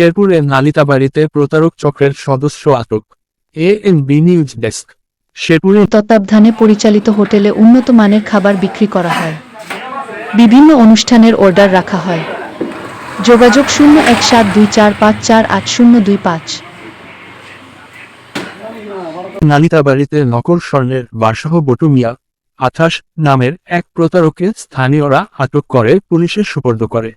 শেরপুরে নালিতাবাড়িতে প্রতারক চক্রের সদস্য আটক। A N B news desk শেরপুরের তত্ত্বাবধানে পরিচালিত হোটেলে উন্নত মানের খাবার বিক্রি করা হয়। বিভিন্ন অনুষ্ঠানের অর্ডার রাখা হয়। যোগাযোগ শূন্য এক সাত দুই চার পাঁচ চার আট শূন্য দুই পাঁচ। নালিতাবাড়িতে নকল স্বর্ণের বারসহ বটু মিয়া আঠাশ নামের এক প্রতারককে স্থানীয়রা আটক করে পুলিশের সুপর্দ করে।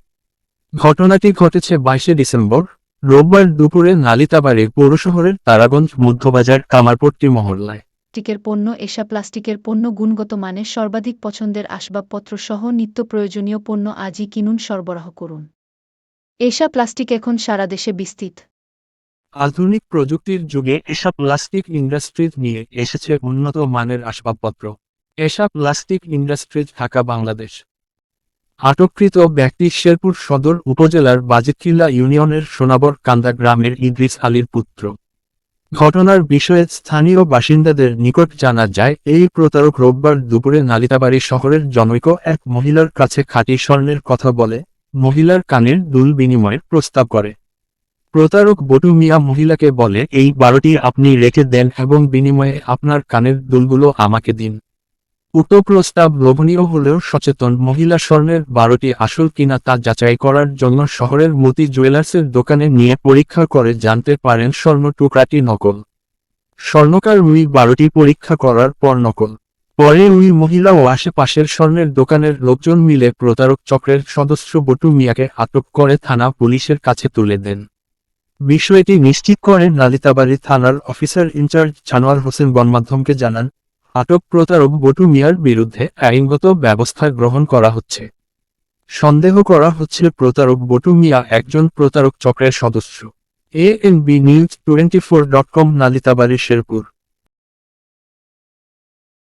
ঘটনাটি ঘটেছে বাইশে ডিসেম্বর রোববার দুপুরে নালিতাবাড়ি পৌরশহরের তারাগঞ্জ মধ্যবাজার কামারপট্টি মহল্লায়। প্লাস্টিকের পণ্য এসা প্লাস্টিকের পণ্য গুণগত মানের সর্বাধিক পছন্দের আসবাবপত্র সহ নিত্য প্রয়োজনীয় পণ্য আজই কিনুন সরবরাহ করুন। এসা প্লাস্টিক এখন সারা দেশে বিস্তৃত। আধুনিক প্রযুক্তির যুগে এসা প্লাস্টিক ইন্ডাস্ট্রিজ নিয়ে এসেছে উন্নত মানের আসবাবপত্র। এসা প্লাস্টিক ইন্ডাস্ট্রিজ ঢাকা বাংলাদেশ। আটককৃত ব্যক্তি শেরপুর সদর উপজেলার বাজিতকিল্লা ইউনিয়নের সোনাবর কান্দা গ্রামের ইদ্রিস আলীর পুত্র। ঘটনার বিষয়ে স্থানীয় বাসিন্দাদের নিকট জানা যায়, এই প্রতারক রোববার দুপুরে নালিতাবাড়ি শহরের জনৈক এক মহিলার কাছে খাঁটি স্বর্ণের কথা বলে, মহিলার কানের দুল বিনিময়ের প্রস্তাব করে। প্রতারক বটু মিয়া মহিলাকে বলে, এই বারোটি আপনি রেখে দেন এবং বিনিময়ে আপনার কানের দুলগুলো আমাকে দিন। উক্ত প্রস্তাব লোভনীয় হলেও সচেতন মহিলা স্বর্ণের বারোটি আসল কিনা তা যাচাই করার জন্য শহরের মতি জুয়েলার্সের দোকানে নিয়ে পরীক্ষা করে জানতে পারেন স্বর্ণ টুকরাটি নকল। স্বর্ণকার উই বারোটি পরীক্ষা করার পর নকল। পরে উই মহিলা ও আশেপাশের স্বর্ণের দোকানের লোকজন মিলে প্রতারক চক্রের সদস্য বটু মিয়াকে আটক করে থানা পুলিশের কাছে তুলে দেন। বিষয়টি নিশ্চিত করে নালিতাবাড়ি থানার অফিসার ইনচার্জ জানোয়ার হোসেন গণমাধ্যমকে জানান আটক প্রতারক বটু মিয়ার বিরুদ্ধে আইনগত ব্যবস্থা গ্রহণ করা হচ্ছে। সন্দেহ করা হচ্ছে প্রতারক বটু মিয়া একজন প্রতারক চক্রের সদস্য। ANB news twenty four dot com, Nalitabari, Sherpur.